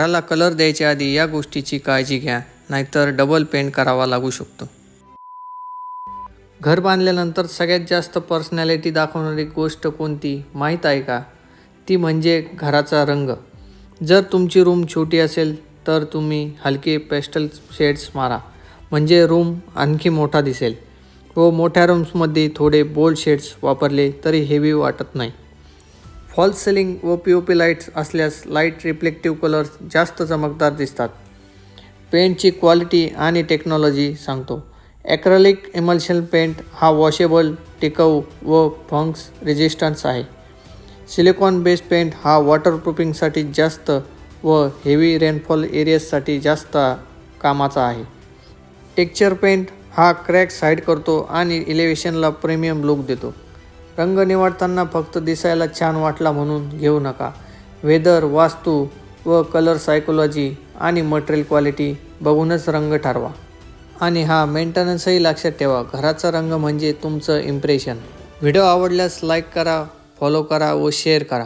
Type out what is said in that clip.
घराला कलर द्यायच्या आधी या गोष्टीची काळजी घ्या नाहीतर डबल पेंट करावा लागू शकतो. घर बांधल्यानंतर सगळ्यात जास्त पर्सनॅलिटी दाखवणारी गोष्ट कोणती माहीत आहे का? ती म्हणजे घराचा रंग. जर तुमची रूम छोटी असेल तर तुम्ही हलके पेस्टल शेड्स मारा. म्हणजे रूम आणखी मोठा दिसेल. व मोठ्या रूम्समध्ये थोडे बोल्ड शेड्स वापरले तरी हेवी वाटत नाही. फॉल्स सिलिंग व पी ओ पी लाईट्स असल्यास लाइट रिफ्लेक्टिव्ह कलर्स जास्त चमकदार दिसतात. पेंटची क्वालिटी आणि टेक्नॉलॉजी सांगतो. ॲक्रेलिक इमल्शन पेंट हा वॉशेबल टिकाऊ व फंक्स रेजिस्टन्स आहे. सिलिकॉन बेस्ड पेंट हा वॉटरप्रूफिंगसाठी जास्त व हेवी रेनफॉल एरियासाठी जास्त कामाचा आहे. टेक्चर पेंट हा क्रॅक साईड करतो आणि इलेव्हेशनला प्रीमियम लुक देतो. रंग निवडताना फक्त दिसायला छान वाटला म्हणून घेऊ नका. वेदर वास्तू व कलर सायकोलॉजी आणि मटेरियल क्वालिटी बघूनच रंग ठरवा. आणि हा मेंटेनन्सही लक्षात ठेवा. घराचा रंग म्हणजे तुमचं इम्प्रेशन व्हिडिओ आवडल्यास लाईक करा फॉलो करा व शेअर करा.